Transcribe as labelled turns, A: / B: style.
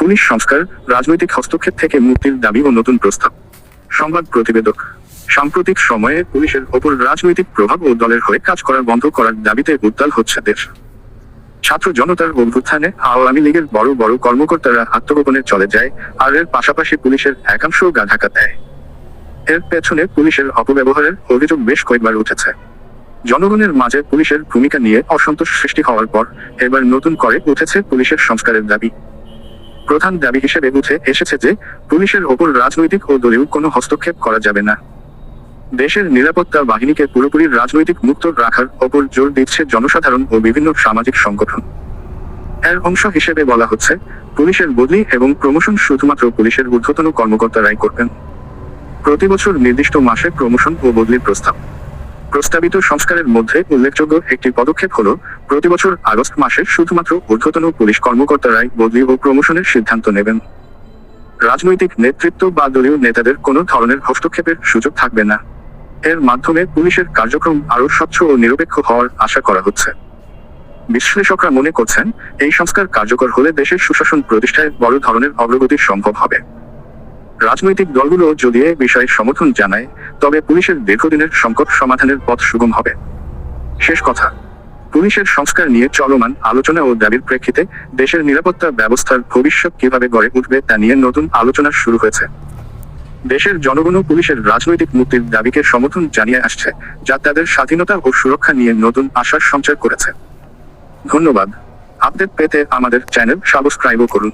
A: Police সংস্কার, রাজনৈতিক হস্তক্ষেপ থেকে মুক্তির দাবি ও নতুন প্রস্তাব। সংবাদ প্রতিবেদক, সাম্প্রতিক সময়ে পুলিশের ওপর রাজনৈতিক প্রভাব ও দলের হয়ে কাজ করা বন্ধ করার দাবিতে উত্তাল হচ্ছে দেশ। ছাত্র জনতার অভ্যুত্থানে আওয়ামী লীগের বড় বড় কর্মকর্তারা আত্মগোপনে চলে যায়, আর এর পাশাপাশি পুলিশের একাংশ গা ঢাকা দেয়। এর পেছনে পুলিশের অপব্যবহারের অভিযোগ বেশ কয়েকবার উঠেছে। জনগণের মাঝে পুলিশের ভূমিকা নিয়ে অসন্তোষ সৃষ্টি হওয়ার পর এবার নতুন করে উঠেছে পুলিশের সংস্কারের দাবি। প্রধান দাবি হিসেবে উঠে এসেছে যে, পুলিশের ওপর রাজনৈতিক ও দলীয় কোনো হস্তক্ষেপ করা যাবে না। দেশের নিরাপত্তা বাহিনীকে পুরোপুরি রাজনৈতিক মুক্ত রাখার ওপর জোর দিচ্ছে জনসাধারণ ও বিভিন্ন সামাজিক সংগঠন। এর অংশ হিসেবে বলা হচ্ছে, পুলিশের বদলি এবং প্রমোশন শুধুমাত্র পুলিশের ঊর্ধ্বতন কর্মকর্তারাই করবেন। প্রতি বছর নির্দিষ্ট মাসে প্রমোশন ও বদলির প্রস্তাব। প্রস্তাবিত সংস্কারের মধ্যে উল্লেখযোগ্য একটি পদক্ষেপ হল প্রতি বছর আগস্ট মাসে শুধুমাত্র ঊর্ধ্বতন পুলিশ কর্মকর্তারাই বদলি ও প্রমোশনের সিদ্ধান্ত নেবেন। রাজনৈতিক নেতৃত্ব বা দলীয় নেতাদের কোনো ধরনের হস্তক্ষেপের সুযোগ থাকবে না। এর মাধ্যমে পুলিশের কার্যক্রম আরও স্বচ্ছ ও নিরপেক্ষ হওয়ার আশা করা হচ্ছে। বিশ্লেষকরা মনে করছেন, এই সংস্কার কার্যকর হলে দেশের সুশাসন প্রতিষ্ঠায় বড় ধরনের অগ্রগতি সম্ভব হবে। রাজনৈতিক দলগুলো যদি এ বিষয়ে সমর্থন জানায়, তবে পুলিশের দীর্ঘদিনের সংকট সমাধানের পথ সুগম হবে। শেষ কথা। পুলিশের সংস্কার নিয়ে চলমান আলোচনা ও দাবির প্রেক্ষিতে দেশের নিরাপত্তা ব্যবস্থার ভবিষ্যৎ কীভাবে গড়ে উঠবে তা নিয়ে নতুন আলোচনা শুরু হয়েছে। দেশের জনগণও পুলিশের রাজনৈতিক মুক্তির দাবিকে সমর্থন জানিয়ে আসছে, যা তাদের স্বাধীনতা ও সুরক্ষা নিয়ে নতুন আশার সঞ্চার করেছে। ধন্যবাদ। আপডেট পেতে আমাদের চ্যানেল সাবস্ক্রাইবও করুন।